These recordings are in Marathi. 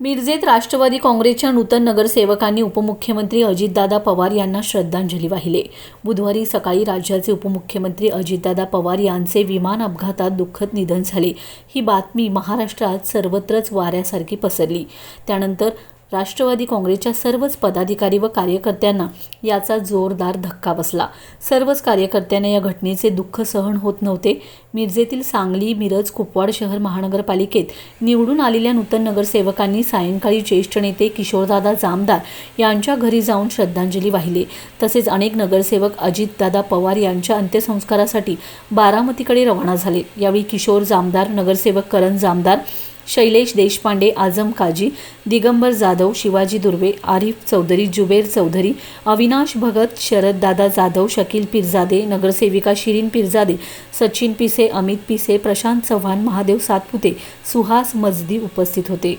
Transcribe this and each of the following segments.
मिरजेत राष्ट्रवादी काँग्रेसच्या नूतन नगरसेवकांनी उपमुख्यमंत्री अजितदादा पवार यांना श्रद्धांजली वाहिली. बुधवारी सकाळी राज्याचे उपमुख्यमंत्री अजितदादा पवार यांचे विमान अपघातात दुःखद निधन झाले. ही बातमी महाराष्ट्रात सर्वत्रच वाऱ्यासारखी पसरली. त्यानंतर राष्ट्रवादी काँग्रेसच्या सर्वच पदाधिकारी व कार्यकर्त्यांना याचा जोरदार धक्का बसला. सर्वच कार्यकर्त्यांना या घटनेचे दुःख सहन होत नव्हते. मिरजेतील सांगली मिरज कुपवाड शहर महानगरपालिकेत निवडून आलेल्या नूतन नगरसेवकांनी सायंकाळी ज्येष्ठ नेते किशोरदादा जामदार यांच्या घरी जाऊन श्रद्धांजली वाहिली. तसेच अनेक नगरसेवक अजितदादा पवार यांच्या अंत्यसंस्कारासाठी बारामतीकडे रवाना झाले. यावेळी किशोर जामदार नगरसेवक करण जामदार शैलेश देशपांडे आझम काजी दिगंबर जाधव शिवाजी दुर्वे आरिफ चौधरी जुबेर चौधरी अविनाश भगत शरद दादा जाधव शकील पिरजादे नगरसेविका शिरीन पिरजादे सचिन पिसे अमित पिसे प्रशांत चव्हाण महादेव सातपुते सुहास मजदी उपस्थित होते.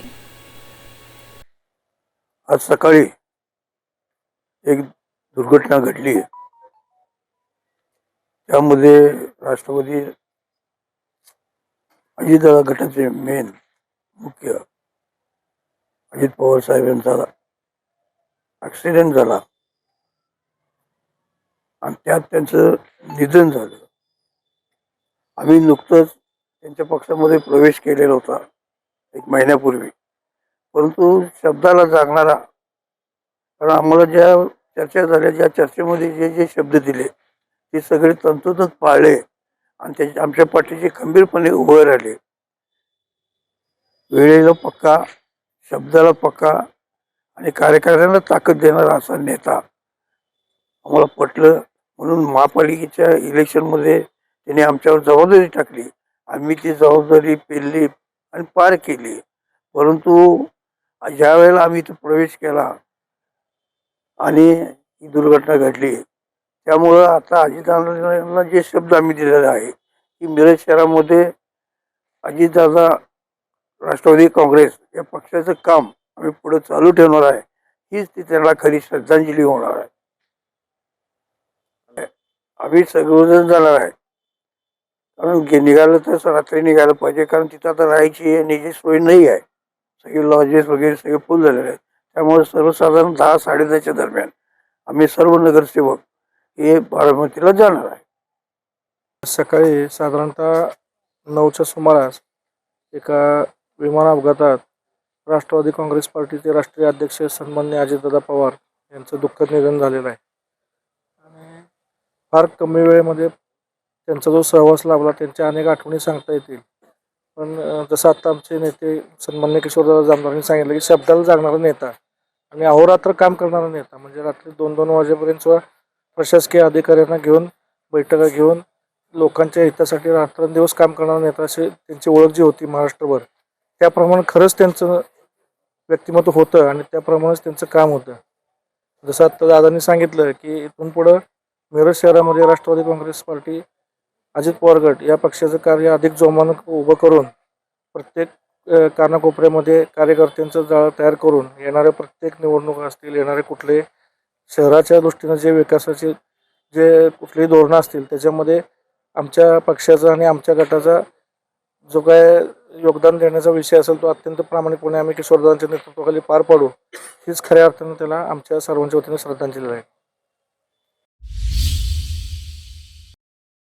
आज सकाळी एक दुर्घटना घडली. त्यामध्ये राष्ट्रवादी अजितदादा गटाचे मेन मुख्य. अजित पवार साहेब यांचा ॲक्सिडेंट झाला. आणि त्यात त्यांचं निधन झालं. आम्ही नुकतंच त्यांच्या पक्षामध्ये प्रवेश केलेला होता एक महिन्यापूर्वी. परंतु शब्दाला जागणारा कारण आम्हाला ज्या चर्चा झाल्या ज्या चर्चेमध्ये जे जे शब्द दिले ते सगळे तंतोतंत पाळले आणि त्याच्या आमच्या पाठीचे खंबीरपणे उभे राहिले. वेळेला पक्का शब्दाला पक्का आणि कार्यकर्त्यांना ताकद देणारा असा नेता आम्हाला पटलं. म्हणून महापालिकेच्या इलेक्शनमध्ये त्यांनी आमच्यावर जबाबदारी टाकली. आम्ही ती जबाबदारी पेलली आणि पार केली. परंतु ज्या वेळेला आम्ही इथं प्रवेश केला आणि ही दुर्घटना घडली त्यामुळं आता अजितदादांना जे शब्द आम्ही दिलेले आहे की मिरज शहरामध्ये अजितदादा राष्ट्रवादी काँग्रेस या पक्षाचं काम आम्ही पुढे चालू ठेवणार आहे हीच ती त्यांना खरी श्रद्धांजली होणार आहे. आम्ही सगळेजण जाणार आहे. कारण गे- निघालं तर रात्री निघायला पाहिजे कारण तिथं आता राहायची आणि सोय नाही आहे. सगळे लॉजेस वगैरे सगळे फुल झालेले आहेत. त्यामुळे सर्वसाधारण दहा साडेदहाच्या दरम्यान आम्ही सर्व नगरसेवक हे बारामतीला जाणार आहे. सकाळी साधारणतः नऊच्या सुमारास एका विमान अपघातात राष्ट्रवादी काँग्रेस पार्टीचे राष्ट्रीय अध्यक्ष सन्मान्य अजितदादा पवार यांचं दुःखद निधन झालेलं आहे. आणि फार कमी वेळेमध्ये त्यांचा जो सहवास लाभला त्यांच्या अनेक आठवणी सांगता येतील. पण जसं आत्ता आमचे नेते सन्मान्य किशोरदादा जामदारांनी सांगितलं की शब्दाला जागणारा नेता आणि अहोरात्र काम करणारा नेता म्हणजे रात्री दोन दोन वाजेपर्यंत सुद्धा प्रशासकीय अधिकाऱ्यांना घेऊन बैठका घेऊन लोकांच्या हितासाठी रात्रंदिवस काम करणारा नेता अशी त्यांची ओळख जी होती महाराष्ट्रभर त्याप्रमाणे खरंच त्यांचं व्यक्तिमत्व होतं आणि त्याप्रमाणेच त्यांचं काम होतं. जसं आत्ता दादांनी सांगितलं की इथून पुढं मिरज शहरामध्ये राष्ट्रवादी काँग्रेस पार्टी अजित पवार गट या पक्षाचं कार्य अधिक जोमानं उभं करून प्रत्येक कानाकोपऱ्यामध्ये कार्यकर्त्यांचं जाळं तयार करून येणाऱ्या प्रत्येक निवडणुका असतील येणारे कुठले शहराच्या दृष्टीनं जे विकासाचे जे कुठलीही धोरणं असतील त्याच्यामध्ये आमच्या पक्षाचा आणि आमच्या गटाचा जो काय योगदान देण्याचा विषय असेल तो अत्यंत प्रामाणिकपणे आम्ही किशोरदादांच्या नेतृत्वाखाली पार पाडू. हीच खऱ्या अर्थानं त्याला आमच्या सर्वांच्या वतीने श्रद्धांजली आहे